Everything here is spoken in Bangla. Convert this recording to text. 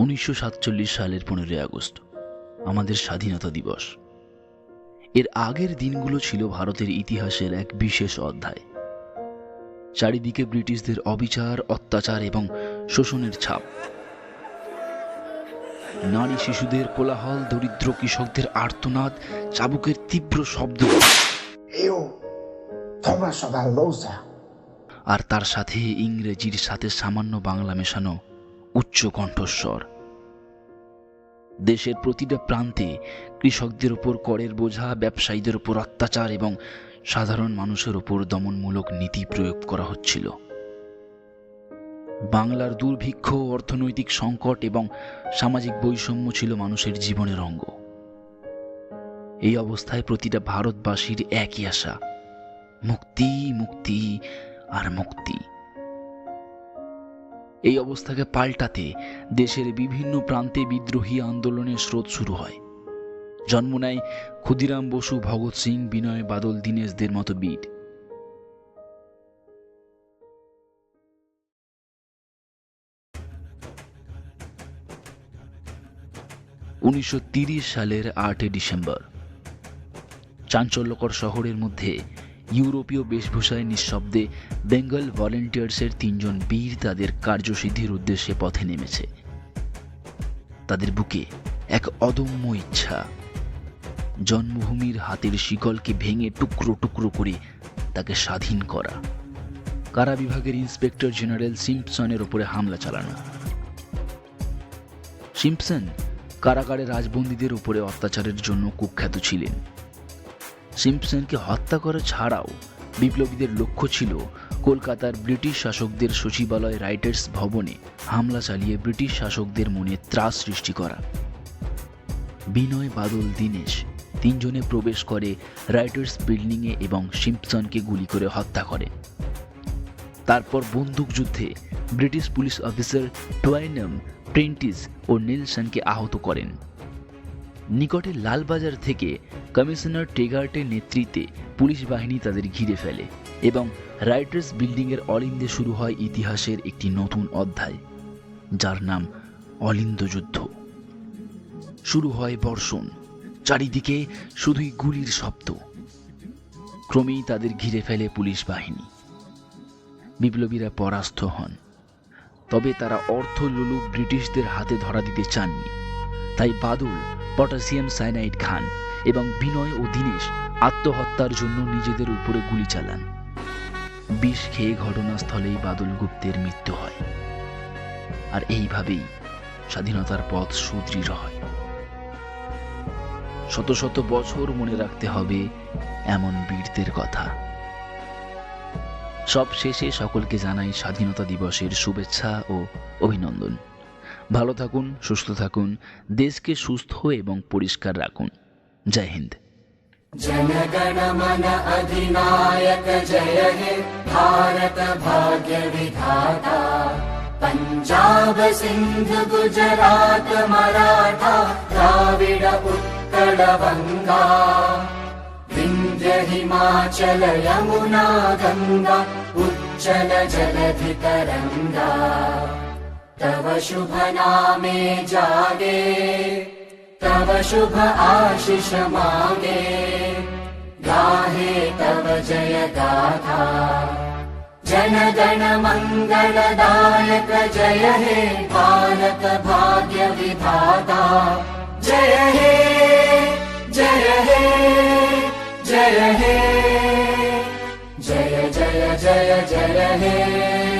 উনিশশো সাতচল্লিশ সালের পনেরোই আগস্ট আমাদের স্বাধীনতা দিবস। এর আগের দিনগুলো ছিল ভারতের ইতিহাসের এক বিশেষ অধ্যায়। চারিদিকে ব্রিটিশদের অবিচার অত্যাচার এবং শোষণের ছাপ। নারী শিশুদের কোলাহল দরিদ্র কৃষকদের আর্তনাদ চাবুকের তীব্র শব্দ। আর তার সাথে ইংরেজির সাথে সামান্য বাংলা মেশানো উচ্চ কণ্ঠস্বর। দেশের প্রতিটা প্রান্তে কৃষকদের উপর করের বোঝা, ব্যবসায়ীদের উপর অত্যাচার এবং সাধারণ মানুষের উপর দমনমূলক নীতি প্রয়োগ করা হচ্ছিল। বাংলার দুর্ভিক্ষ, অর্থনৈতিক সংকট এবং সামাজিক বৈষম্য ছিল মানুষের জীবনের অঙ্গ। এই অবস্থায় প্রতিটা ভারতবাসীর একই আশা, মুক্তি মুক্তি আর মুক্তি। এই অবস্থাকে পাল্টাতে দেশের বিভিন্ন প্রান্তে বিদ্রোহী আন্দোলনের স্রোত শুরু হয়। জন্ম নেয় ক্ষুদিরাম বসু, ভগৎ সিং, বিনয় বাদল, দীনেশদের মতো বীর। উনিশশো সালের আটই ডিসেম্বর। চাঞ্চল্যকর শহরের মধ্যে ইউরোপীয় বেশভূষায় নিঃশব্দে বেঙ্গল ভলেন্টিয়ার্সের তিনজন বীর তাদের কার্যসিদ্ধির উদ্দেশ্যে পথে নেমেছে। তাদের বুকে এক অদম্য ইচ্ছা। জন্মভূমির হাতের শিকলকে ভেঙে টুকরো টুকরো করে তাকে স্বাধীন করা। কারা বিভাগের ইন্সপেক্টর জেনারেল সিম্পসনের ওপরে হামলা চালানো? সিম্পসন কারাগারে রাজবন্দীদের উপরে অত্যাচারের জন্য কুখ্যাত ছিলেন। সিম্পসনকে হত্যা করা ছাড়াও বিপ্লবীদের লক্ষ্য ছিল কলকাতার ব্রিটিশ শাসকদের সচিবালয় রাইটার্স ভবনে হামলা চালিয়ে ব্রিটিশ শাসকদের মনে ত্রাস সৃষ্টি করা। বিনয় বাদল দীনেশ তিনজনে প্রবেশ করে রাইটার্স বিল্ডিংয়ে এবং সিম্পসনকে গুলি করে হত্যা করে। তারপর বন্দুকযুদ্ধে British police officer Twynam Prentice ও নিলসনকে আহত করেন। নিকটে লালবাজার থেকে কমিশনার টেগার্টের নেতৃত্বে পুলিশ বাহিনী তাদের ঘিরে ফেলে এবং রাইটার্স বিল্ডিংয়ের অলিন্দে শুরু হয় ইতিহাসের একটি নতুন অধ্যায়, যার নাম অলিন্দ যুদ্ধ। শুরু হয় বর্ষণ, চারিদিকে শুধুই গুলির শব্দ। ক্রমেই তাদের ঘিরে ফেলে পুলিশ বাহিনী। বিপ্লবীরা পরাস্ত হন, তবে তারা অর্থ ব্রিটিশদের হাতে ধরা দিতে চাননি। তাই বাদল পটাশিয়াম সাইনাইড খান এবং বিনয় ও দীনেশ আত্মহত্যার জন্য নিজেদের উপরে গুলি চালান। বিষ খেয়ে ঘটনাস্থলেই বাদল গুপ্তের মৃত্যু হয়। আর এইভাবেই স্বাধীনতার পথ সুদৃঢ় হয়। শত শত বছর মনে রাখতে হবে এমন বীরদের কথা। সব শেষে সকলকে জানাই স্বাধীনতা দিবসের শুভেচ্ছা ও অভিনন্দন। ভালো থাকুন সুস্থ থাকুন দেশকে সুস্থ এবং পরিষ্কার রাখুন জয় হিন্দ जनगण मन अधिनायक जय हे भारत भाग्य विधाता पञ्जाब सिन्ध गुजरात मराठा द्राविड उत्कल बङ्गा विन्ध्य हिमाचल यमुना गङ्गा उच्चल जलधि तरङ्गा तव शुभ नामे जागे तव शुभ आशिष मागे। गाहे तव जय गाथा। जन गण मङ्गलदायक जय हे भारत भाग्य विधाता। जय हे जय हे जय हे। जय जय जय जय हे